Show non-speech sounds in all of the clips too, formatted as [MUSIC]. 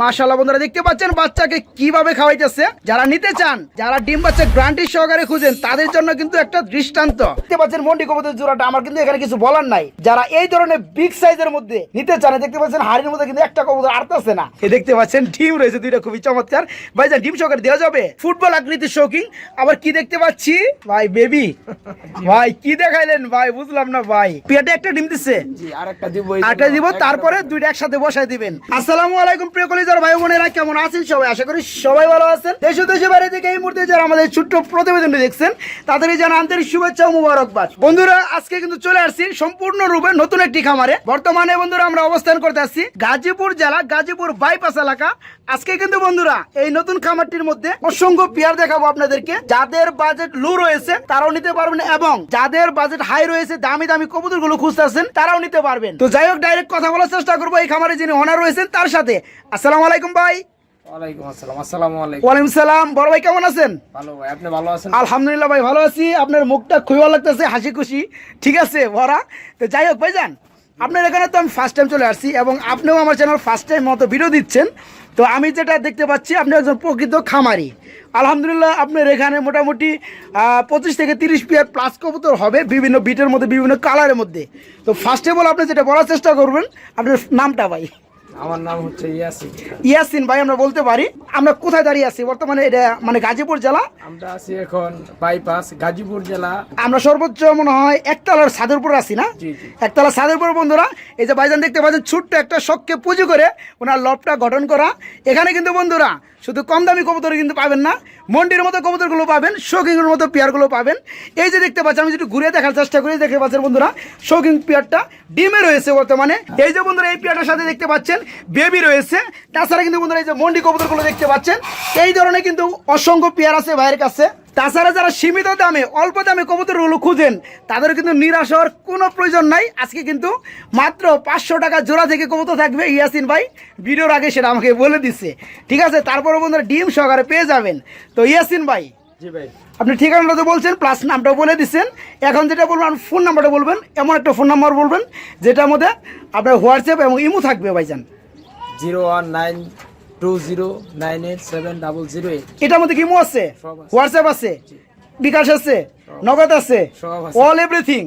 মাশাল্লাহ বন্ধুরা দেখতে পাচ্ছেন বাচ্চাকে কীভাবে খাওয়াইতেছে? যারা নিতে চান যারা ডিম বাচ্চা গ্রান্টি সহকারে খুঁজেন তাদের জন্য কিন্তু একটা দৃষ্টান্ত। দেখতে পাচ্ছেন মন্ডি কবুতর জোড়াটা আমার কিন্তু এখানে কিছু বলার নাই। যারা এই ধরনের বিগ সাইজের মধ্যে নিতে চান দেখতে পাচ্ছেন হাড়ির মধ্যে কিন্তু একটা কবুতর আটতেছে না। এই দেখতে পাচ্ছেন ডিম রয়েছে দুইটা খুবই চমৎকার। ভাই যান ডিম সহকারে দেওয়া যাবে? ফুটবল আকৃতির শৌকিং আবার কি দেখতে পাচ্ছি? ভাই বেবি ভাই কি দেখাইলেন? ভাই বুঝলাম না ভাই। পেটে একটা ডিম দিচ্ছে জি আরেকটা দিব আটটা দিব তারপরে দুইটা একসাথে বসাই দিবেন। আসসালামু আলাইকুম প্রিয় কলিজার ভাই বোনেরা কেমন আছেন? সবাই আশা করি সবাই ভালো আছেন। দেশ ও দেশের বাইরে থেকে এই মুহূর্তে যারা আমাদের ছোট্ট প্রতিবেদনটি দেখছেন তাদেরই জানা আন্তরিক শুভেচ্ছা ও মুবারকবাদ। বন্ধুরা, আজকে কিন্তু চলে আসছি সম্পূর্ণ রূপে নতুন একটি খামারে। বর্তমানে বন্ধুরা আমরা অবস্থান করতে আসছি গাজীপুর জেলা, গাজীপুর বাইপাস এলাকা। আজকে কিন্তু বন্ধুরা, এই নতুন খামারটির মধ্যে অসংখ্য পেয়ার দেখাবো আপনাদেরকে। যাদের বাজেট লো রয়েছে, তারাও নিতে পারবেন এবং যাদের বাজেট হাই রয়েছে, দামি দামি কবুতরগুলো খুঁজতেছেন তারাও নিতে পারবেন। তো যাই হোক ডাইরেক্ট কথা বলার চেষ্টা করব এই খামারে যিনি অনার রয়েছেন, তার সাথে। আসসালামু আসসালাম আলাইকুম সালাম। বড় ভাই কেমন আছেন? ভাই আলহামদুলিল্লাহ ভাই ভালো আছি। আপনার মুখটা খুবই ভালো লাগতেছে হাসি খুশি। ঠিক আছে ভরা তো যাই হোক ভাইজান আপনার এখানে তো আমি ফার্স্ট টাইম চলে আসছি এবং আপনিও আমার চ্যানেল ফার্স্ট টাইম মতো ভিডিও দিচ্ছেন। তো আমি যেটা দেখতে পাচ্ছি আপনি একজন প্রকৃত খামারি। আলহামদুলিল্লাহ আপনার এখানে মোটামুটি পঁচিশ থেকে তিরিশ পিয়ার প্লাস কবুতর হবে বিভিন্ন বিটের মধ্যে বিভিন্ন কালারের মধ্যে। তো ফার্স্ট অফ অল আপনি যেটা বলার চেষ্টা করবেন আপনার নামটা ভাই। আমার নাম হচ্ছে ইয়াসিন। ইয়াসিন ভাই আমরা বলতে পারি আমরা কোথায় দাঁড়িয়ে আছি? বর্তমানে এটা মানে গাজীপুর জেলা। আমরা আছি এখন বাইপাস গাজীপুর জেলা। আমরা সর্বোচ্চ মনে হয় একতলার ছাদের উপর আছি না? জি, জি। একতলা ছাদের উপর বন্ধুরা এই যে ভাইজান দেখতে পাচ্ছেন ছোট্ট একটা শখকে পুজো করে ওনার লবটা গঠন করা। এখানে কিন্তু বন্ধুরা শুধু কম দামি কবুতর কিন্তু পাবেন না, মন্ডির মতো কবুতরগুলো পাবেন শৌকিংয়ের মতো পেয়ারগুলো পাবেন। এই যে দেখতে পাচ্ছেন, আমি যদি ঘুরে দেখার চেষ্টা করি দেখতে পাচ্ছেন বন্ধুরা শৌকিং পেয়ারটা ডিমে রয়েছে বর্তমানে। এই যে বন্ধুরা, এই পেয়ারটার সাথে দেখতে পাচ্ছেন, বেবি রয়েছে। তাছাড়া কিন্তু বন্ধুরা, এই যে মন্ডি কবুতরগুলো দেখতে পাচ্ছেন, এই ধরনের কিন্তু অসংখ্য পেয়ার আছে ভাইয়ের কাছে। তাছাড়া যারা সীমিত দামে অল্প দামে কবুতরগুলো খুঁজেন তাদের কিন্তু নিরাশ হওয়ার কোনো প্রয়োজন নাই। আজকে কিন্তু মাত্র পাঁচশো টাকা জোড়া থেকে কবুতর থাকবে ইয়াসিন ভাই। ভিডিওর আগে সেটা আমাকে বলে দিচ্ছে ঠিক আছে তারপরে বন্ধুরা ডিম সহকারে পেয়ে যাবেন। তো ইয়াসিন ভাই জি ভাই। আপনি ঠিকানাটা তো বলছেন প্লাস নামটাও বলে দিচ্ছেন এখন যেটা বলবেন আপনি ফোন নাম্বারটা বলবেন এমন একটা ফোন নাম্বার বলবেন যেটার মধ্যে আপনার হোয়াটসঅ্যাপ এবং ইমো থাকবে ভাইজান। Zero one nine two zero nine eight seven double zero eight এটার মধ্যে কি আছে? হোয়াটসঅ্যাপ আছে। বিকাশ আছে নগদ আছে all everything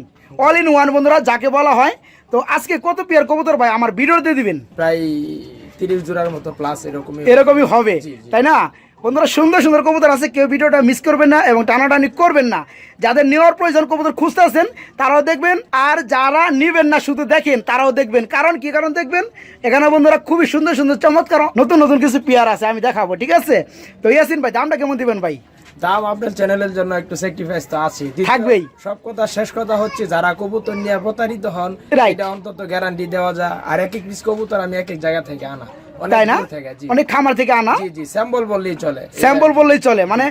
all in one বন্ধুরা যাকে বলা হয়। তো আজকে কত পেয়ার কবুতর ভাই? আমার ভিডিও দিয়ে দিবেন। প্রায় তিরিশ জোড়ার মতো প্লাস এরকম এরকমই হবে। তাই না? বন্ধুরা সুন্দর সুন্দর কবুতর আছে কেউ ভিডিওটা মিস করবেন না এবং টানাটানি করবেন না। যাদের নেওয়ার প্রয়োজন কবুতর খুঁজতে আছেন তারাও দেখবেন আর যারা নিবেন না শুধু দেখেন তারাও দেখবেন। কারণ কি কারণ দেখবেন? এখানে বন্ধুরা খুবই সুন্দর সুন্দর চমৎকার নতুন নতুন কিছু পেয়ার আছে আমি দেখাবো ঠিক আছে? তো ইয়াসিন ভাই দামটা কেমন দিবেন ভাই? দাম আপনার চ্যানেলের জন্য একটু স্যাক্রিফাইস তো আছে থাকবেই। সব কথা শেষ কথা হচ্ছে যারা কবুতর নিয়ে প্রতারিত হন. এটা অন্তত গ্যারান্টি দেওয়া যায়। আর এক এক পিস কবুতর আমি এক এক জায়গা থেকে আনা। তাই না? অনেক খামার থেকে আনা? স্যাম্পল বললেই চলে। স্যাম্পল বললেই চলে মানে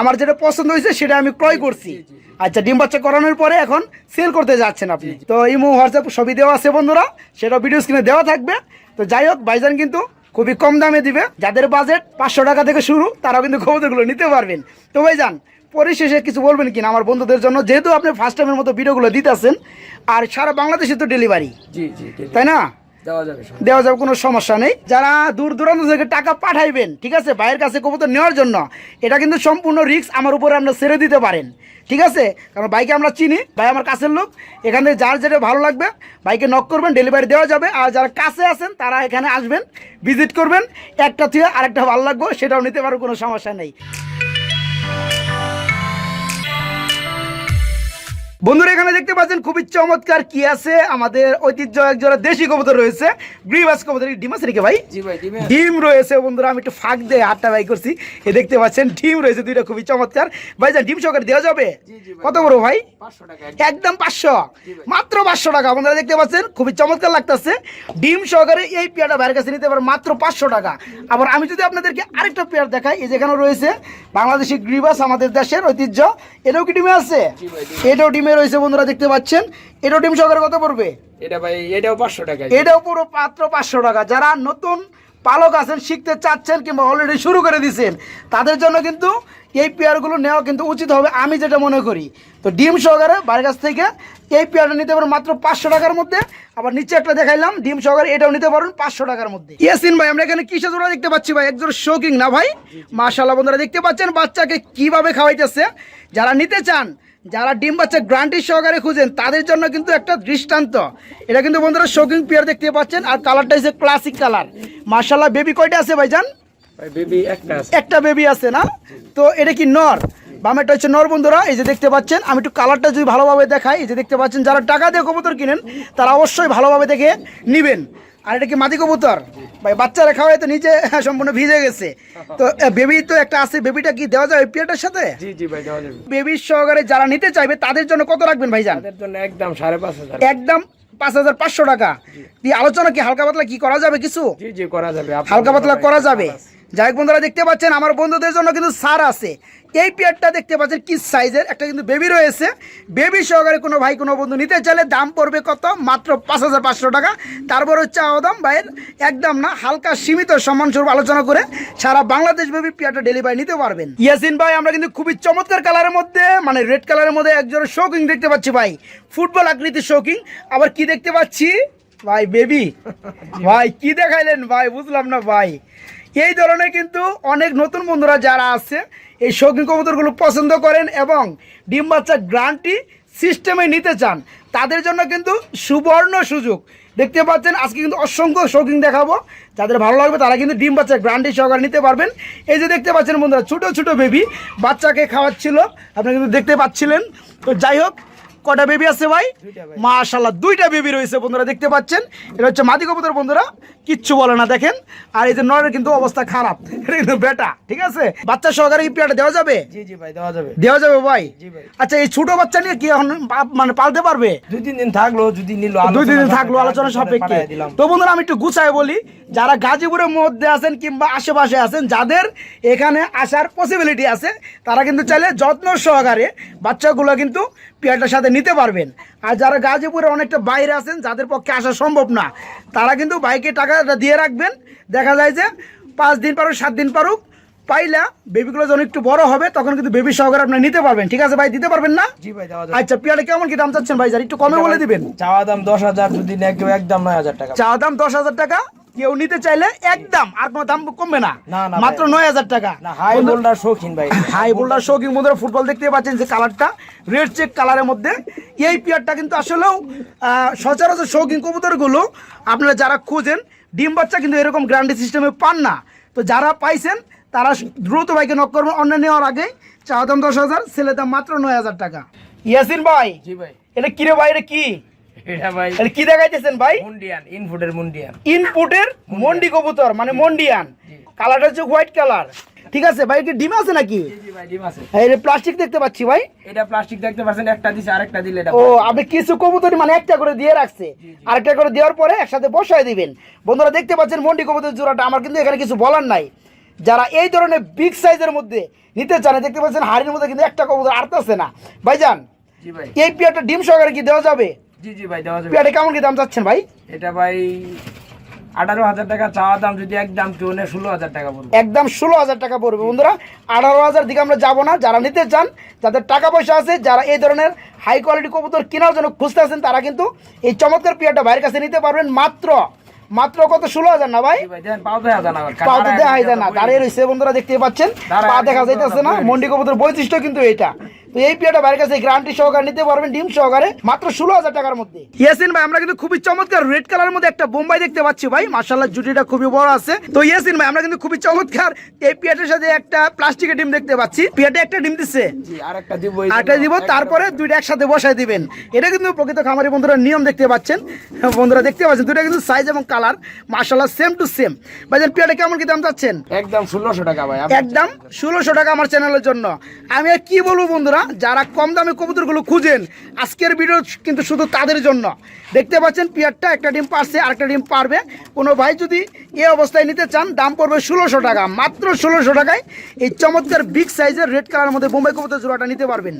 আমার যেটা পছন্দ হয়েছে সেটা আমি ক্রয় করছি। আচ্ছা ডিম বাচ্চা করানোর পরে এখন সেল করতে যাচ্ছেন আপনি। তো ইমো হোয়াটসঅ্যাপ সবই দেওয়া আছে বন্ধুরা সেটা ভিডিও স্ক্রিনে দেওয়া থাকবে। তো যাই হোক ভাইজান কিন্তু খুবই কম দামে দিবে। যাদের বাজেট পাঁচশো টাকা থেকে শুরু তারাও কিন্তু কবুতরগুলো নিতে পারবেন। তো ভাইজান পরিশেষে কিছু বলবেন কিনা আমার বন্ধুদের জন্য? যেহেতু আপনি ফার্স্ট টাইমের মতো ভিডিওগুলো দিতেছেন আর সারা বাংলাদেশে তো ডেলিভারি তাই না? দেওয়া যাবে কোনো সমস্যা নেই। যারা দূর দূরান্ত থেকে টাকা পাঠাইবেন, ঠিক আছে? ভাইয়ের কাছে কবুতর নেওয়ার জন্য, এটা কিন্তু সম্পূর্ণ রিস্ক আমার উপরে আপনারা ছেড়ে দিতে পারেন, ঠিক আছে? কারণ বাইকে আমরা চিনি, ভাই আমার কাছের লোক। এখান থেকে যার যেটা ভালো লাগবে বাইকে নক করবেন ডেলিভারি দেওয়া যাবে। আর যারা কাছে আছেন, তারা এখানে আসবেন ভিজিট করবেন। একটা থেকে আরেকটা ভালো লাগবে, সেটাও নিতে পারো, কোনো সমস্যা নেই। বন্ধুরা এখানে দেখতে পাচ্ছেন খুবই চমৎকার কি আছে। আমাদের ঐতিহ্য একজোড়া দেশি কবুতর রয়েছে গ্রিবাস কবুতর ডিম আছে নাকি ভাই? ডিম রয়েছে বন্ধুরা আমি একটু ফাঁক দিয়ে হাতটা বাই করছি। এ দেখতে পাচ্ছেন ডিম রয়েছে দুইটা খুবই চমৎকার। ভাই যান ডিম সহকারে দেওয়া যাবে। কত বড় ভাই? একদম পাঁচশো। মাত্র পাঁচশো টাকা আপনারা দেখতে পাচ্ছেন খুবই চমৎকার লাগতেছে। ডিম সহকারে এই পেয়ারটা বাইরের কাছে নিতে পারেন মাত্র পাঁচশো টাকা। আবার আমি যদি আপনাদেরকে আরেকটা পেয়ার দেখাই এই যেখানে রয়েছে বাংলাদেশি গ্রিবাস আমাদের দেশের ঐতিহ্য। এটাও কি ডিমে আছে? ভাই, ডিমে। ডিমে রয়েছে বন্ধুরা দেখতে পাচ্ছেন। এটাও ডিম সহকারে কত পড়বে? এটা ভাই এটাও পাঁচশো টাকা। এটাও পুরো পাত্র পাঁচশো টাকা। যারা নতুন পালক আছেন শিখতে চাচ্ছেন কিংবা অলরেডি শুরু করে দিয়েছেন তাদের জন্য কিন্তু এই পেয়ারগুলো নেওয়া কিন্তু উচিত হবে আমি যেটা মনে করি। তো ডিম সহকারে বাড়ির কাছ থেকে এই পেয়ারটা নিতে পারেন মাত্র পাঁচশো টাকার মধ্যে। আবার নিচে একটা দেখাইলাম ডিম সহকারে এটাও নিতে পারেন পাঁচশো টাকার মধ্যে। ইয়াসিন ভাই আমরা এখানে কিসে জোড়া দেখতে পাচ্ছি ভাই? একজন শৌকিং না ভাই? মাশাল্লাহ বন্ধুরা দেখতে পাচ্ছেন বাচ্চাকে কীভাবে খাওয়াইতেছে? যারা নিতে চান যারা ডিম বাচ্চা গ্রান্টি সহকারে খুঁজেন তাদের জন্য কিন্তু একটা দৃষ্টান্ত। এটা কিন্তু বন্ধুরা শৌকিং পেয়ার দেখতে পাচ্ছেন আর কালারটা হচ্ছে ক্লাসিক কালার মাশাল্লাহ বেবি কয়টা আছে ভাইজান? একটা একটা বেবি আছে না? তো এটা কি নর? বামেটা হচ্ছে নর বন্ধুরা এই যে দেখতে পাচ্ছেন আমি একটু কালারটা যদি ভালোভাবে দেখাই এই যে দেখতে পাচ্ছেন যারা টাকা দিয়ে কবুতর কিনেন তারা অবশ্যই ভালোভাবে দেখে নিবেন। আর এটা কি মাদি কবুতর? ভাই বাচ্চারা খাওয়াই তো নিচে [LAUGHS] সম্পূর্ণ ভিজে গেছে। তো বেবি তো একটা আছে বেবিটা কি দেওয়া যাবে পিয়াটার সাথে? জি জি ভাই দেওয়া যাবে। বেবির সহকারে যারা নিতে চাইবে তাদের জন্য কত রাখবেন ভাইজান? তাদের জন্য একদম সাড়ে পাঁচ হাজার। একদম পাঁচ হাজার পাঁচশো টাকা। দিয়ে আলোচনা কি হালকা পাতলা কি করা যাবে কিছু? জি জি করা যাবে। হালকা পাতলা করা যাবে। যাই হোক বন্ধুরা, দেখতে পাচ্ছেন আমার বন্ধুদের জন্য কিন্তু সার আছে। এই পেয়ারটা দেখতে পাচ্ছেন কি সাইজের, একটা কিন্তু বেবি রয়েছে। বেবি সহকারে কোনো ভাই, কোনো বন্ধু নিতে চাইলে দাম পড়বে কত? মাত্র পাঁচ হাজার পাঁচশো টাকা। তারপর হচ্ছে আওদাম ভাইয়ের একদম না, হালকা সীমিত সম্মানস্বরূপ আলোচনা করে সারা বাংলাদেশ বেবি পেয়ারটা ডেলিভারি নিতে পারবেন। ইয়াসিন ভাই, আমরা কিন্তু খুবই চমৎকার কালারের মধ্যে মানে রেড কালারের মধ্যে একজন শৌকিং দেখতে পাচ্ছি ভাই। ফুটবল আকৃতির শৌকিং আবার কি দেখতে পাচ্ছি? ভাই বেবি ভাই, কি দেখাইলেন ভাই? বুঝলাম না ভাই। এই ধরনের কিন্তু অনেক নতুন বন্ধুরা যারা আছে, এই শৌখিন কবুতরগুলো পছন্দ করেন এবং ডিম বাচ্চা গ্রান্টি সিস্টেমে নিতে চান, তাদের জন্য কিন্তু সুবর্ণ সুযোগ। দেখতে পাচ্ছেন, আজকে কিন্তু অসংখ্য শৌখিন দেখাবো। যাদের ভালো লাগবে তারা কিন্তু ডিম বাচ্চা গ্রান্টি সহকারে নিতে পারবেন। এই যে দেখতে পাচ্ছেন বন্ধুরা, ছোটো ছোটো বেবি বাচ্চাকে খাওয়াচ্ছিল, আপনারা কিন্তু দেখতে পাচ্ছিলেন। তো যাই হোক কটা বেবি আছে ভাই। মাশাল্লাহ দুইটা বেবি রয়েছে বন্ধুরা দেখতে পাচ্ছেন? এটা হচ্ছে মাদি কবুতর বন্ধুরা কিচ্ছু বলে না দেখেন। আর এই যে নরের কিন্তু অবস্থা খারাপ এটা কিন্তু বেটা ঠিক আছে? বাচ্চা সহকারে এই পেয়ারটা দেওয়া যাবে? জি জি ভাই দেওয়া যাবে। দেওয়া যাবে ভাই? আচ্ছা এই ছোট বাচ্চা নিয়ে কি এখন মানে পালতে পারবে? দুই তিন দিন থাকল যদি নিল দুই দিন থাকল আলোচনা সাপেক্ষে। তো বন্ধুরা আমি একটু গুছায় বলি যারা গাজীপুরের মধ্যে আছেন কিংবা আশেপাশে আছেন যাদের এখানে আসার পসিবিলিটি আছে তারা কিন্তু চাইলে যত্ন সহকারে বাচ্চাগুলো কিন্তু পেয়ারটার সাথে নিতে পারবেন। আর যারা গাজীপুরে অনেকটা বাইরে আছেন যাদের পক্ষে আসা সম্ভব না তারা কিন্তু বাইকে টাকাটা দিয়ে রাখবেন। দেখা যায় যে পাঁচ দিন পারুক সাত দিন পারুক পাইলা বেবিগুলো যখন একটু বড় হবে তখন কিন্তু বেবি সহকারে আপনি নিতে পারবেন। ঠিক আছে ভাই দিতে পারবেন না? জি ভাই দেওয়া আচ্ছা পেয়ারটা কেমন কি দাম চাচ্ছেন ভাই? যার একটু কমে বলে দিবেন। চাওয়া দাম দশ হাজার যদি একদম নয় হাজার টাকা। চাওয়া দাম দশ হাজার টাকা? কেউ নিতে চাইলে একদম আর কোনো দাম কমবে না। মাত্র নয় হাজার টাকা। হাই বোল্ডার শৌখিন ভাই। হাই বোল্ডার শৌকিং মধ্যে ফুটবল দেখতে পাচ্ছেন যে কালারটা রেড চেক কালারের মধ্যে। এই পেয়ারটা কিন্তু আসলেও সচরাচর শৌকিং কবুতরগুলো আপনারা যারা খুঁজেন ডিম বাচ্চা কিন্তু এরকম গ্যারান্টি সিস্টেমে পান না। তো যারা পাইছেন তারা দ্রুত বাইকে নক করবেন। অন্য নেওয়ার আগে চা দাম দশ হাজার ছেলে দাম মাত্র নয় হাজার টাকা। ইয়াসিন ভাই জি ভাই। এটা কিরে ভাই এটা কি? এটা ভাই এটা কি দেখাইতেছেন ভাই? মুন্ডিয়ান ইনফুটের মুন্ডিয়ান। ইনপুটের মন্ডি কবুতর মানে মন্ডিয়ান। কালারটা হচ্ছে হোয়াইট কালার ঠিক আছে ভাই কি ডিম আছে নাকি? প্লাস্টিক দেখতে পাচ্ছি ভাই। এটা প্লাস্টিক দেখতে পাচ্ছেন একটা দিছে আরেকটা দিলে এটা ও আপনি কিছু কবুতর মানে একটা করে দিয়ে রাখছে। আরেকটা করে দেওয়ার পরে একসাথে বসায় দিবেন। বন্ধুরা দেখতে পাচ্ছেন মন্ডি কবুতর জোড়াটা আমার কিন্তু এখানে কিছু বলার নাই। যারা এই ধরনের বিগ সাইজের মধ্যে নিতে চান দেখতে পাচ্ছেন হাড়ির মধ্যে কিন্তু একটা কবুতর আটতেছে না। ভাইজান এই পেয়ারটা ডিম সহকারে কি দেওয়া যাবে? জি জি ভাই দেওয়া যাবে। পেয়ারটা কেমন কি দাম চাচ্ছেন ভাই? এটা ভাই আঠারো হাজার টাকা চাওয়া দাম যদি একদম কেউ নেয় ষোলো হাজার টাকা পড়বে। একদম ষোলো হাজার টাকা পড়বে। বন্ধুরা আঠারো হাজার দিকে আমরা যাব না। যারা নিতে চান যাদের টাকা পয়সা আছে যারা এই ধরনের হাই কোয়ালিটি কবুতর কেনার জন্য খুঁজতে আছেন তারা কিন্তু এই চমৎকার পেয়ারটা ভাইয়ের কাছে নিতে পারবেন। মাত্র মাত্র কত? ষোলো হাজার না ভাই? জি ভাই দেন পাও দেখা যায় না দাঁড়ায় রয়েছে বন্ধুরা দেখতে পাচ্ছেন। পা দেখা যাইতেছে না। মন্ডি কবুতর বৈশিষ্ট্য কিন্তু এটা তো এই পেয়ারটা ভাইয়ের কাছে গ্যারান্টি সহকারে নিতে পারবেন ডিম সহকারে মাত্র ষোলো হাজার টাকার মধ্যে। ইয়াসিন ভাই আমরা কিন্তু খুবই চমৎকার রেড কালারের মধ্যে একটা বোম্বাই দেখতে পাচ্ছি ভাই। মার্শাল্লাহ জুটিটা খুবই বড় আছে। তো ইয়াসিন ভাই আমরা কিন্তু খুবই চমৎকার এই সাথে একটা প্লাস্টিকের ডিম দেখতে পাচ্ছি। একটা ডিম দিচ্ছে দিব দিব তারপরে দুইটা একসাথে বসায় দিবেন। এটা কিন্তু প্রকৃত খামারি বন্ধুরা নিয়ম দেখতে পাচ্ছেন। বন্ধুরা দেখতে পাচ্ছেন দুইটা কিন্তু সাইজ এবং কালার মার্শাল্লাহ সেম টু সেম ভাইজান পেয়ারটা কেমন কি দাম চাচ্ছেন? একদম ষোলোশো টাকা ভাই একদম ষোলোশো টাকা আমার চ্যানেলের জন্য। আমি আর কি বলব বন্ধুরা? যারা কম দামে কবুতরগুলো খুঁজেন, আজকের ভিডিও কিন্তু শুধু তাদের জন্য। দেখতে পাচ্ছেন পিয়ারটা, একটা ডিম পারছে, আরেকটা ডিম পারবে। কোনো ভাই যদি এই অবস্থায় নিতে চান, দাম পড়বে ষোলোশো টাকা, মাত্র ষোলোশো টাকায় এই চমৎকার বিগ সাইজের রেড কালারের মধ্যে বোম্বাই কবুতর জোড়াটা নিতে পারবেন।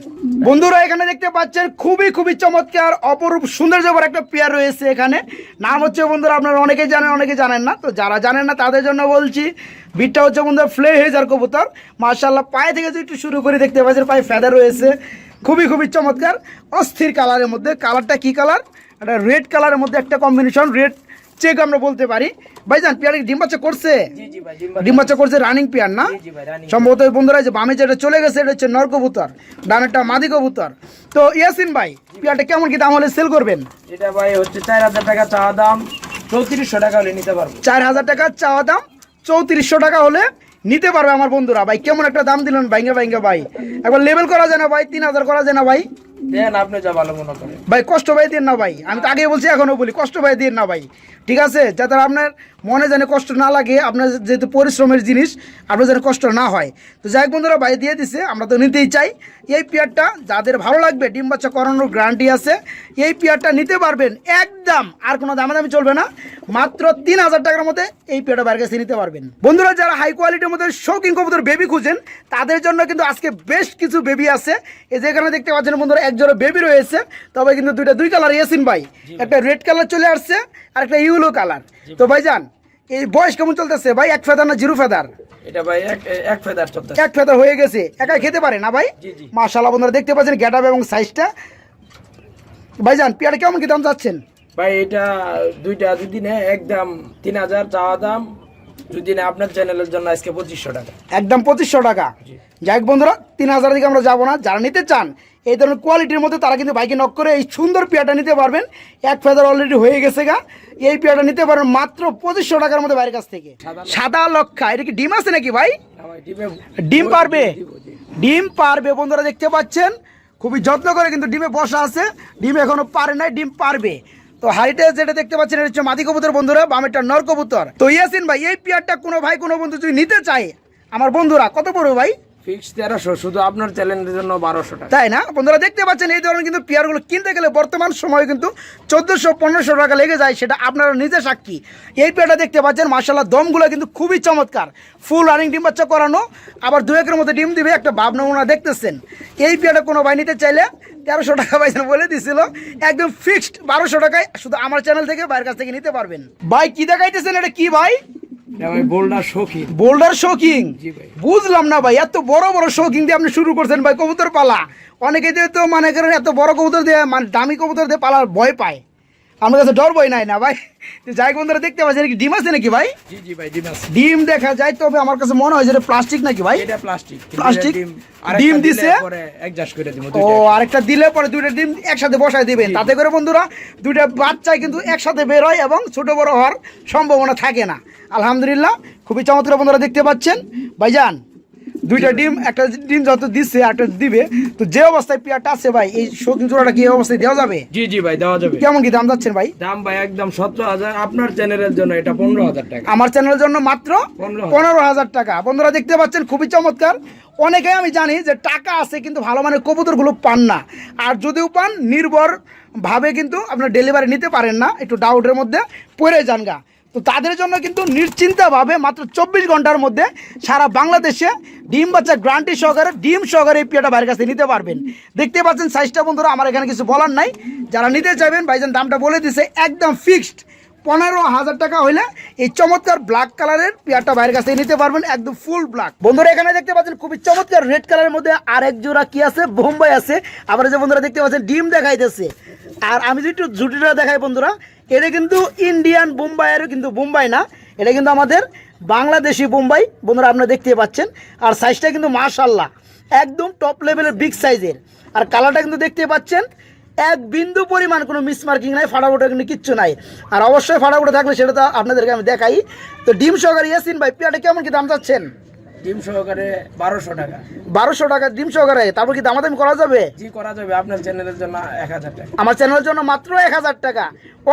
বন্ধুরা, এখানে দেখতে পাচ্ছেন খুবই খুবই চমৎকার, অপরূপ সৌন্দর্যভর একটা পেয়ার রয়েছে এখানে। নাম হচ্ছে বন্ধুরা, আপনারা অনেকে জানেন অনেকে জানেন না। তো যারা জানেন না, তাদের জন্য বলছি বিটটা হচ্ছে বন্ধুরা ফ্লে হেজার কবুতর। মার্শাল্লাহ পায়ে থেকে একটু শুরু করে, দেখতে পাচ্ছেন পায়ে ফেদার রয়েছে। খুবই খুবই চমৎকার। অস্থির কালারের মধ্যে। কালারটা কি কালার? একটা রেড কালারের মধ্যে একটা কম্বিনেশন রেড চেক আমরা বলতে পারি। ভাইজান পেয়ার ডিম বাচ্চা করছে? ডিম বাচ্চা করছে। রানিং পেয়ার না? সম্ভবত বন্ধুরা যে বামে যেটা চলে গেছে এটা হচ্ছে নর কবুতর। ডানেরটা মাদি কবুতর। তো ইয়াসিন ভাই পেয়ারটা কেমন কি দাম হলে সেল করবেন? এটা ভাই হচ্ছে চার হাজার টাকা চাওয়া দাম। চৌত্রিশশো টাকা হলে নিতে পারব। চার হাজার টাকা চাওয়া দাম। চৌত্রিশশো টাকা হলে নিতে পারবে আমার বন্ধুরা। ভাই, কেমন একটা দাম দিলেন ভাইঙ্গা ভাইঙ্গা ভাই। একবার লেবেল করা যায় না ভাই, তিন হাজার করা যায় না ভাই। ভাই, কষ্ট ভাই দিন না ভাই। আমি তো আগেই বলছি এখনও বলি, কষ্ট ভাই দিন না ভাই। ঠিক আছে? যাতে আপনার মনে যেন কষ্ট না লাগে, আপনার যেহেতু পরিশ্রমের জিনিস, আপনার যেন কষ্ট না হয়। তো যাই বন্ধুরা, ভাই দিয়ে দিছে, আমরা তো নিতেই চাই। এই পেয়ারটা যাদের ভালো লাগবে, ডিম বাচ্চা করানোর গ্যারান্টি আছে, এই পেয়ারটা নিতে পারবেন একদম। আর কোনো দামাদামি চলবে না। মাত্র তিন হাজার টাকার মধ্যে এই পেয়ারটা বাইরে কাছে নিতে পারবেন। বন্ধুরা, যারা হাই কোয়ালিটির মধ্যে শৌখিন কবুতর বেবি খুঁজেন, তাদের জন্য কিন্তু আজকে বেশ কিছু বেবি আছে। এই যেখানে দেখতে পাচ্ছেন বন্ধুরা এক জোড়া বেবি রয়েছে তবে কিন্তু দুইটা দুই কালার ইয়াসিন ভাই। একটা রেড কালার চলে আসছে আর একটা ইউলো কালার তো ভাইজান এই বয়স কেমন চলতেছে? ভাই এক ফেদার না জিরো ফেদার? এটা ভাই এক ফেদার চলতেছে। এক ফেদার হয়ে গেছে। একাই খেতে পারে না ভাই। মাশাল্লাহ বন্ধুরা দেখতে পাচ্ছেন গ্যাট এবং সাইজটা ভাইজান পেয়ারা কেমন কি দাম যাচ্ছেন ভাই এটা দুইটা যদি নেয় একদম তিন হাজার চাওয়া দাম। যদি নেয় আপনার চ্যানেলের জন্য আজকে পঁচিশশো টাকা। একদম পঁচিশশো টাকা। যাই হোক বন্ধুরা তিন হাজার দিকে আমরা যাব না। যারা নিতে চান এই ধরনের কোয়ালিটির মধ্যে তারা কিন্তু বাইকে নক করে এই সুন্দর পেয়াটা নিতে পারবেন। এক ফেদার অলরেডি হয়ে গেছে গা। এই পেয়াটা নিতে পারবেন মাত্র পঁচিশশো টাকার মধ্যে বাইরের কাছ থেকে। সাদা- লক্ষা এটা কি ডিম আছে নাকি ভাই? ডিম পারবে? ডিম পারবে বন্ধুরা দেখতে পাচ্ছেন। খুবই যত্ন করে কিন্তু ডিমে বসা আছে। ডিম এখনও পারে নাই ডিম পারবে। তো হাইটে যেটা দেখতে পাচ্ছেন এটা হচ্ছে মাদি কবুতর বন্ধুরা বামেরটা নর কবুতর। তো ইয়াসিন ভাই এই পেয়ারটা কোনো ভাই কোনো বন্ধু যদি নিতে চায় আমার বন্ধুরা কত পড়বে ভাই? ফিক্স তেরোশো, শুধু আপনার জন্য বারোশো তাই না? দেখতে পাচ্ছেন, এই ধরনের কিন্তু পেয়ারগুলো কিনতে গেলে বর্তমান সময়ে কিন্তু চোদ্দোশো, পনেরোশো টাকা লেগে যায়, সেটা আপনারা নিজে সাক্ষী। দেখতে পাচ্ছেন কিন্তু খুবই চমৎকার। ফুল রানিং ডিম বাচ্চা করানো, আবার দু একের মধ্যে ডিম দিবে একটা ভাব নমুনা দেখতেছেন। এই পেয়ারটা কোনো ভাই নিতে চাইলে তেরোশো টাকা পাইছেন বলে দিছিল, একদম ফিক্সড বারোশো টাকায় শুধু আমার চ্যানেল থেকে বাইরের কাছ থেকে নিতে পারবেন। ভাই, কি দেখাইতেছেন এটা কি ভাই? বোল্ডার শৌখিন বোল্ডার শোকিং ভাই। বুঝলাম না ভাই এত বড় বড় শোকিং দিয়ে আপনি শুরু করছেন ভাই কবুতর পালা। অনেকে তো মনে করেন এত বড় কবুতর দিয়ে মানে দামি কবুতর দিয়ে পালার ভয় পায়। আমার কাছে ডর ভয় নাই না ভাই। যাই বন্ধুরা দেখতে পাচ্ছেন কি ডিম আছে নাকি ভাই? জি জি ভাই ডিম আছে। ডিম দেখা যায় তবে আমার কাছে মনে হয় যে প্লাস্টিক নাকি ভাই? এটা প্লাস্টিক। প্লাস্টিক? ডিম দিছে? দিছে অ্যাডজাস্ট করে দিব ও আরেকটা দিলে পরে দুইটা ডিম একসাথে বসায় দিবেন। তাতে করে বন্ধুরা দুইটা বাচ্চাই কিন্তু একসাথে বের হয় এবং ছোট বড় হওয়ার সম্ভাবনা থাকে না। আলহামদুলিল্লাহ খুবই চমৎকার বন্ধুরা দেখতে পাচ্ছেন। ভাইজান দুইটা ডিম একটা ডিম যত দিচ্ছে একটা দিবে। তো যে অবস্থায় পেয়ারটা আছে ভাই এই শৌখিন জোড়াটা কি এই অবস্থায় দেওয়া যাবে? জি জি ভাই দেওয়া যাবে। কেমন কি দাম যাচ্ছেন ভাই? দাম ভাই একদম সতেরো হাজার। আপনার চ্যানেলের জন্য এটা পনেরো হাজার টাকা। আমার চ্যানেলের জন্য মাত্র পনেরো হাজার। টাকা। বন্ধুরা দেখতে পাচ্ছেন খুবই চমৎকার। অনেকে আমি জানি যে টাকা আছে কিন্তু ভালো মানের কবুতরগুলো পান না। আর যদিও পান নির্ভর ভাবে কিন্তু আপনার ডেলিভারি নিতে পারেন না একটু ডাউটের মধ্যে পড়ে যান গা। তো তাদের জন্য কিন্তু নিশ্চিন্তভাবে মাত্র চব্বিশ ঘণ্টার মধ্যে সারা বাংলাদেশে ডিম বাচ্চা গ্রান্টি সহকারে, ডিম সহকারে এই পেয়াটা বাইরের কাছে নিতে পারবেন। দেখতে পাচ্ছেন সাইজটা বন্ধুরা, আমার এখানে কিছু বলার নাই। যারা নিতে চাইবেন, ভাইজান দামটা বলে দিছে, একদম ফিক্সড পনেরো হাজার টাকা হইলে এই চমৎকার ব্ল্যাক কালারের পেয়ারটা বাইরের কাছ নিতে পারবেন, একদম ফুল ব্ল্যাক বন্ধুরা, এখানে দেখতে পাচ্ছেন খুবই চমৎকার রেড কালারের মধ্যে আরেক জোড়া কি আছে? বোম্বাই আছে। আবার যে বন্ধুরা দেখতে পাচ্ছেন, ডিম দেখাইতেছে। আর আমি যদি একটু জুটিটা দেখাই বন্ধুরা, এটা কিন্তু ইন্ডিয়ান বোম্বাইয়েরও কিন্তু বোম্বাই না, এটা কিন্তু আমাদের বাংলাদেশি বোম্বাই বন্ধুরা আপনারা দেখতে পাচ্ছেন। আর সাইজটা কিন্তু মাশাল্লাহ একদম টপ লেভেলের বিগ সাইজের আর কালারটা কিন্তু দেখতে পাচ্ছেন, এক বিন্দু পরিমাণ কোনো মিসমার্কিং নাই, ফাটাফোটা কিন্তু কিচ্ছু নাই। আর অবশ্যই ফাটাফোটা থাকলে সেটা তো আপনাদেরকে আমি দেখাই। তো ডিম সহকারে ইয়াসিন ভাই পেয়ারটা কেমন কি দাম চাচ্ছেন? ডিম সহকারে বারোশো টাকা। বারোশো টাকা ডিম সহকারে? তারপর কি দামাদামি করা যাবে? জি করা যাবে। আপনার চ্যানেলের জন্য এক হাজার টাকা। আমার চ্যানেলের জন্য মাত্র এক হাজার টাকা।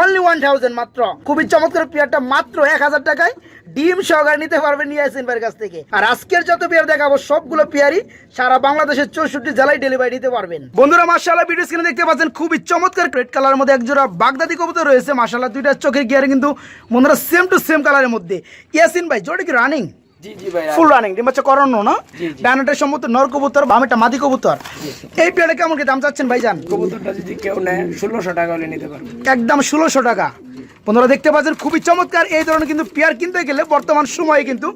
অনলি ওয়ান থাউজেন্ড মাত্র। খুবই চমৎকার পেয়ারটা মাত্র এক হাজার টাকায় ডিম সহকারে নিতে পারবেন নিয়ে আসেন ভাইয়ের কাছ থেকে। আর আজকের যত পেয়ার দেখাবো সবগুলো পেয়ারই সারা বাংলাদেশের চৌষট্টি জেলায় ডেলিভারি নিতে পারবেন। বন্ধুরা মার্শাল্লাহ ভিডিও স্ক্রিনে দেখতে পাচ্ছেন খুবই চমৎকার রেড কালারের মধ্যে একজোড়া বাগদাদি কবুতর রয়েছে। মার্শাল্লাহ দুইটা চোখের গিয়ারে কিন্তু বন্ধুরা সেম টু সেম কালারের মধ্যে। ইয়াসিন ভাই জোরে কি রানিং ফুল রানিং ডিম বাচ্চা করানো না। ডানাটা সম্মত নর কবুতর বামেটা মাদি কবুতর এই পেয়ারে কেমন কি দাম চাচ্ছেন ভাইজান? কবুতরটা যদি কেউ নেয় ষোলোশো টাকা হলে নিতে পারবে। একদম ষোলোশো টাকা। বন্ধুরা দেখতে পাচ্ছেন খুবই চমৎকার। এই ধরনের কিন্তু পেয়ার কিনতে গেলে বর্তমান সময়ে কিন্তু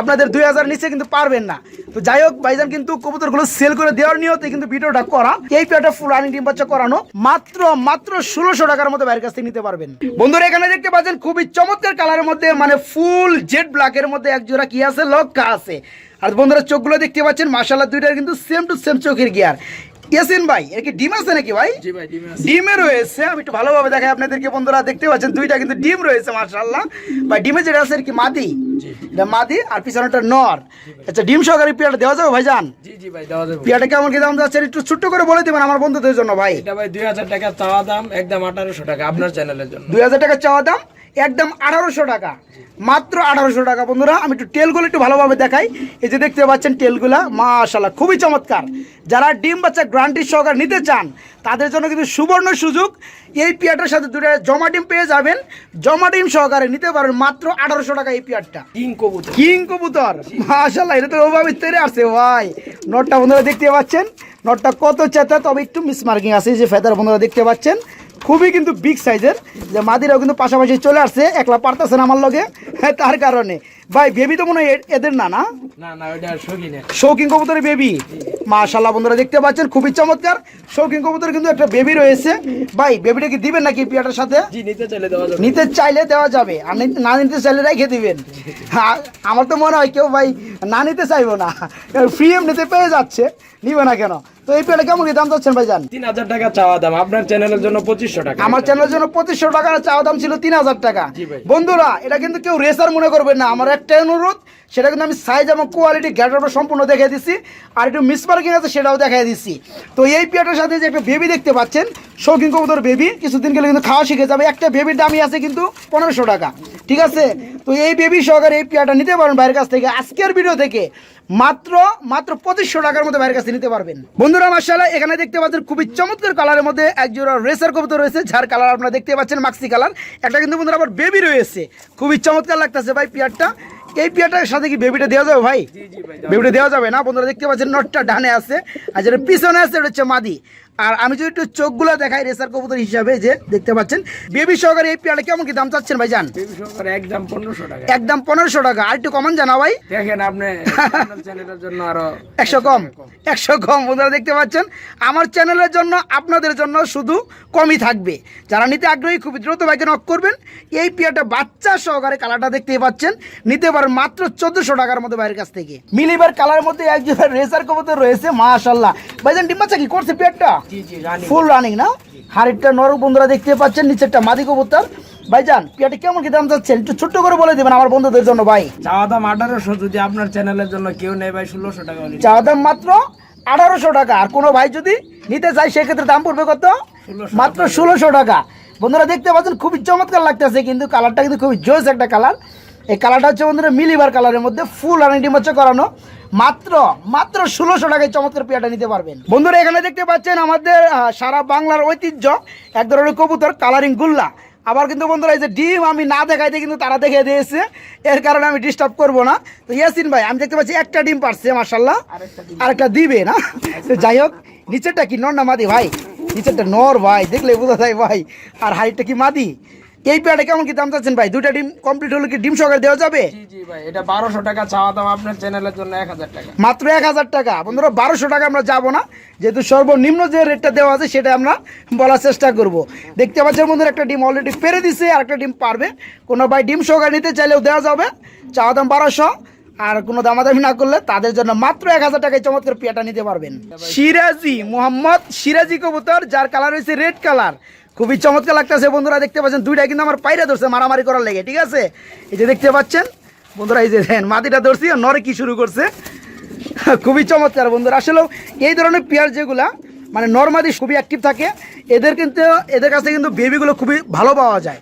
আপনাদের দুই হাজার নিচে কিন্তু পারবেন না। তো যাই হোক, ভাইজান, কিন্তু কবুতরগুলো সেল করে দেওয়ার নিয়তে কিন্তু ভিডিওটা করা। এই পেয়ারটা ফুল রানিং ডিম বাচ্চা করানো। মাত্র মাত্র ষোলোশো টাকার মতো বাইরের কাছ থেকে নিতে পারবেন। বন্ধুরা, এখানে দেখতে পাচ্ছেন, খুবই চমৎকার কালারের মধ্যে মানে ফুল জেড ব্ল্যাক এর মধ্যে এক জোড়া কি আছে, লক্কা আছে। আর বন্ধুরা, চোখগুলো দেখতে পাচ্ছেন মাসাল্লাহ দুইটার কিন্তু সেম টু সেম চোখের গিয়ার ইয়াসিন ভাই এর কি ডিম আছে নাকি ভাই? জি ভাই ডিমে আছে। ডিমে রয়েছে আমি একটু ভালোভাবে দেখাই আপনাদেরকে বন্ধুরা দেখতে পাচ্ছেন দুইটা কিন্তু ডিম রয়েছে মার্শাল্লাহ বা ডিমে যেটা আছে আর কি মাদি? এটা মাদি আর পিছনেটা নর। আচ্ছা ডিম সহকারে পিয়াটা দেওয়া যাবে ভাইজান? জি জি ভাই দেওয়া যাবে। পিয়াটা কেমন কি দাম যাচ্ছে একটু ছোট্ট করে বলে দিবেন আমার বন্ধুদের জন্য ভাই। এটা ভাই দুই হাজার টাকা চাওয়া দাম একদম আঠারোশো টাকা আপনার চ্যানেলের জন্য। দুই হাজার টাকা চাওয়া দাম একদম আঠারোশো টাকা। মাত্র আঠারোশো টাকা। বন্ধুরা আমি একটু টেলগুলো একটু ভালোভাবে দেখাই। এই যে দেখতে পাচ্ছেন টেলগুলা মাশাল্লাহ খুবই চমৎকার। যারা ডিম বাচ্চা গ্রান্টির সহকার নিতে চান তাদের জন্য কিন্তু সুবর্ণ সুযোগ। এই পিয়ারটার সাথে দুটো জমা ডিম পেয়ে যাবেন। জমা ডিম সহকারে নিতে পারবেন মাত্র আঠারোশো টাকা এই পিয়ারটা। কিং কবুতর। কিং কবুতর মাশাল্লাহ এটা তো ওভাবে তেরে আসছে ভাই। নটটা বন্ধুরা দেখতে পাচ্ছেন নটটা কত চেতা তবে একটু মিস মার্কিং আছে এই যে ফেদার বন্ধুরা দেখতে পাচ্ছেন। খুবই কিন্তু বিগ সাইজের যে মাদিরাও কিন্তু পাশাপাশি চলে আসছে একলা পারতেছে না আমার লগে হ্যাঁ তার কারণে। ভাই বেবি তো মনে হয় এদের না না? শৌখিন কবুতরের বেবি মাশাল্লাহ বন্ধুরা দেখতে পাচ্ছেন খুবই চমৎকার। শৌখিন কবুতর কিন্তু একটা বেবি রয়েছে। ভাই বেবিটা কি দিবেন নাকি পিয়াটার সাথে? নিতে চাইলে দেওয়া যাবে। নিতে চাইলে দেওয়া যাবে। আর না নিতে চাইলে রেখে দিবেন। হ্যাঁ, আমার তো মনে হয় কেউ ভাই না নিতে চাইব না। ফ্রি এমনিতে পেয়ে যাচ্ছে। নিবে না কেন? তো এই পেয়ারটা কেমন কি দাম চাচ্ছেন ভাই জান তিন হাজার টাকা চাওয়া দাম। আপনার চ্যানেলের জন্য পঁচিশশো টাকা। আমার চ্যানেলের জন্য পঁচিশশো টাকার চাওয়া দাম ছিল তিন হাজার টাকা। বন্ধুরা এটা কিন্তু কেউ রেসার মনে করবেন না। আমার একটাই অনুরোধ সেটা কিন্তু আমি সাইজ এবং কোয়ালিটি গ্যাটারটা সম্পূর্ণ দেখিয়ে দিচ্ছি। আর একটু মিসমার্কিং আছে সেটাও দেখিয়ে দিচ্ছি। তো এই পেয়ারটার সাথে যে একটা বেবি দেখতে পাচ্ছেন শৌখিন কবুতর বেবি কিছুদিন গেলে কিন্তু খাওয়া শিখে যাবে। একটা বেবির দামই আছে কিন্তু পনেরোশো টাকা। ঠিক আছে? তো এই বেবি সহকারে এই পেয়ারটা নিতে পারবেন বাইরের কাছ থেকে। আজকের ভিডিও থেকে মাত্র মাত্র পঁচিশশো টাকার মধ্যে বাইরের কাছে নিতে পারবেন। বন্ধুরা মার্শাল্লাহ এখানে দেখতে পাচ্ছেন খুবই চমৎকার কালারের মধ্যে একজোড়া রেসার কবুতর রয়েছে। যার কালার আপনারা দেখতে পাচ্ছেন মাক্সি কালার একটা কিন্তু বন্ধুরা আবার বেবি রয়েছে। খুবই চমৎকার লাগতেছে ভাই পিয়ারটা। এই পিয়ারটার সাথে কি বেবিটা দেওয়া যাবে ভাই? বেবিটা দেওয়া যাবে। না? বন্ধুরা দেখতে পাচ্ছেন নটটা ডানে আছে। আর যেটা পিছনে আছে এটা হচ্ছে মাদি। আর আমি যদি একটু চোখগুলো দেখাই রেসার কবুতর হিসাবে যে দেখতে পাচ্ছেন বেবি সহকারে এই পিয়ারটা কেমন কি দাম চাচ্ছেন ভাই জান? একদম পনেরোশো টাকা। একদম পনেরোশো টাকা। আর একটু কমান জানা ভাই। দেখেন আপনি [LAUGHS] জন্য আরও একশো কম। একশো কম। বন্ধুরা দেখতে পাচ্ছেন আমার চ্যানেলের জন্য আপনাদের জন্য শুধু কমই থাকবে। যারা নিতে আগ্রহী খুব দ্রুত বাইকে নক করবেন। এই পিয়াটা বাচ্চা সহকারে কালারটা দেখতেই পাচ্ছেন। নিতে পারেন মাত্র চোদ্দশো টাকার মধ্যে বাইরের কাছ থেকে। মিলিবার কালারের মধ্যে একজন রেসার কবুতর রয়েছে মাশাল্লাহ ভাইজান ডিম্বাচ্চা কি? করছে রানি। ফুল রানিং না? হাড়িটা নরক বন্ধুরা দেখতে পাচ্ছেন নিচেরটা মাদি কবুতর। ভাইজান পিয়াটা কেমন কি দাম যাচ্ছেন একটু ছোট্ট করে বলে দেবেন আমার বন্ধুদের জন্য ভাই। চাওয়া দাম আঠারোশো যদি আপনার চ্যানেলের জন্য কেউ নেই ভাই ষোলোশো টাকা চাওয়া দাম মাত্র আঠারোশো টাকা। আর কোনো ভাই যদি নিতে চায় সেক্ষেত্রে দাম পড়বে কত? মাত্র ষোলোশো টাকা। বন্ধুরা দেখতে পাচ্ছেন খুবই চমৎকার লাগতেছে কিন্তু কালারটা কিন্তু খুবই জোস একটা কালার। এই কালারটা হচ্ছে বন্ধুরা মিলিবার কালারের মধ্যে ফুল আনিটি হচ্ছে করানো। মাত্র মাত্র ষোলোশো টাকায় চমৎকার পেয়াটা নিতে পারবেন। বন্ধুরা এখানে দেখতে পাচ্ছেন আমাদের সারা বাংলার ঐতিহ্য এক ধরনের কবুতর কালারিং গুল্লা। আবার কিন্তু বন্ধুরা এই যে ডিম আমি না দেখাইতে কিন্তু তারা দেখে দিয়েছে। এর কারণে আমি ডিস্টার্ব করব না। তো ইয়াসিন ভাই আমি দেখতে পাচ্ছি একটা ডিম পারছে মার্শাল্লাহ আরেকটা দিবে না? তো যাই হোক নিচেরটা কি নর না মাদি ভাই? নিচেরটা নর ভাই দেখলে বোঝা যায় ভাই। আর হাইটটা কি মাদি? এই পেয়ারটা কেমন কি দাম চাচ্ছেন ভাই? দুইটা ডিম কমপ্লিট হলে কি ডিম সহকারে দেওয়া যাবে? জি জি ভাই এটা টাকা চাওয়া দাম আপনার চ্যানেলের জন্য এক হাজার টাকা। মাত্র এক হাজার টাকা। বন্ধুরা বারোশো টাকা আমরা যাব না। যেহেতু সর্বনিম্ন যে রেটটা দেওয়া আছে সেটা আমরা বলার চেষ্টা করব। দেখতে পাচ্ছেন বন্ধুরা একটা ডিম অলরেডি পেরে দিছে আর একটা ডিম পারবে। কোনো ভাই ডিম সহকারে নিতে চাইলেও দেওয়া যাবে। চাওয়া দাম বারোশো আর কোনো দামাদামি না করলে তাদের জন্য মাত্র এক হাজার টাকায় চমৎকার পিয়াটা নিতে পারবেন। সিরাজি মোহাম্মদ সিরাজি কবুতর যার কালার হয়েছে রেড কালার খুবই চমৎকার লাগতেছে, বন্ধুরা দেখতে পাচ্ছেন দুইটা কিন্তু আমার পায়রা ধরছে মারামারি করার লেগে, ঠিক আছে? এই যে দেখতে পাচ্ছেন, বন্ধুরা, এই যে দেখেন, মাটিটা ধরছি, আর নরে কি শুরু করছে। [LAUGHS] খুবই চমৎকার, বন্ধুরা। আসলেও এই ধরনের পেয়ার যেগুলা মানে নর্মালি খুবই অ্যাক্টিভ থাকে, এদের কিন্তু, এদের কাছে কিন্তু বেবিগুলো খুবই ভালো পাওয়া যায়।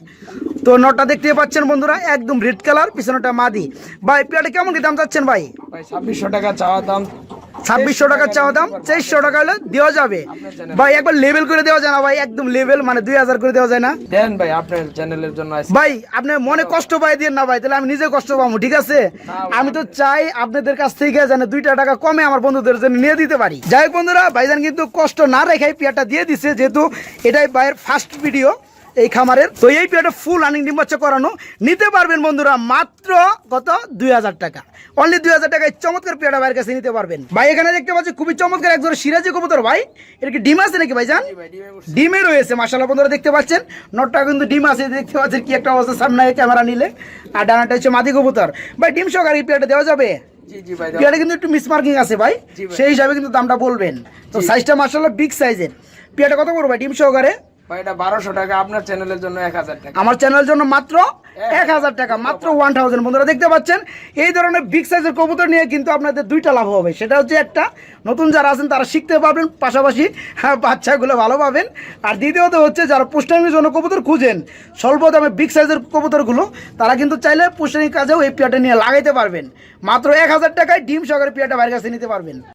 তো নটটা দেখতে পাচ্ছেন, বন্ধুরা, একদম রেড কালার পিছনেটা মাদি। ভাই, পেয়ারটা কেমন কি দাম চাচ্ছেন ভাই? ভাই, ছাব্বিশশো টাকা চাওয়া দাম। ছাব্বিশশো টাকা চাওয়া দাম তেইশশো টাকা হলে দেওয়া যাবে। ভাই একবার লেভেল করে দেওয়া যায় না ভাই একদম লেভেল মানে দুই হাজার করে দেওয়া যায় না। দেন ভাই আপনার চ্যানেলের জন্য ভাই আপনি মনে কষ্ট পাই দিয়ে না ভাই তাহলে আমি নিজে কষ্ট পাবো ঠিক আছে? আমি তো চাই আপনাদের কাছ থেকে যেন দুইটা টাকা কমে আমার বন্ধুদের জন্য নিয়ে দিতে পারি। যাই হোক বন্ধুরা ভাইজান কিন্তু কষ্ট না রেখে পেয়ারটা দিয়ে দিছে যেহেতু এটাই ভাইয়ের ফার্স্ট ভিডিও এই খামারের। তো এই পেয়ারটা ফুল রানিং ডিম বাচ্চা করানো। নিতে পারবেন বন্ধুরা মাত্র কত? দুই হাজার টাকা। অনলি দুই হাজার টাকায় চমৎকার পেয়ারটা ভাইয়ের কাছে নিতে পারবেন। ভাই এখানে দেখতে পাচ্ছি খুবই চমৎকার একজন সিরাজি কবুতর ভাই। এটা কি ডিম আছে নাকি ভাই, বসছে। ডিমে রয়েছে মাসাল্লাহ বন্ধুরা দেখতে পাচ্ছেন। নটটা কিন্তু ডিম আছে দেখতে পাচ্ছেন কি একটা অবস্থা সামনে ক্যামেরা নিলে। আর ডানাটা হচ্ছে মাদি কবুতর। ভাই ডিম সহকারে এই পেয়ারটা দেওয়া যাবে? পেয়ারে কিন্তু একটু মিসমার্কিং আছে ভাই। সেই হিসাবে কিন্তু দামটা বলবেন। তো সাইজটা মাসাল্লাহ বিগ সাইজের পেয়ারটা কত করব ভাই ডিম সহকারে? ভাই এটা বারোশো টাকা আপনার চ্যানেলের জন্য এক হাজার টাকা। আমার চ্যানেলের জন্য মাত্র এক হাজার টাকা মাত্র ওয়ান থাউজেন্ড বন্ধুরা দেখতে পাচ্ছেন এই ধরনের বিগ সাইজের কবুতর নিয়ে কিন্তু আপনাদের দুইটা লাভ হবে। সেটা হচ্ছে একটা নতুন যারা আছেন তারা শিখতে পারবেন পাশাপাশি হ্যাঁ, বাচ্চাগুলো ভালো পাবেন। আর দ্বিতীয়ত হচ্ছে যারা পুষ্টাঙ্গের জন্য কবুতর খুঁজেন স্বল্প দামে বিগ সাইজের কবুতরগুলো তারা কিন্তু চাইলে পুষ্টাঙ্গের কাজেও এই পেয়ারটা নিয়ে লাগাইতে পারবেন। মাত্র এক হাজার টাকায় ডিম সহকারে পেয়ারটা বাইরের কাছে নিতে পারবেন।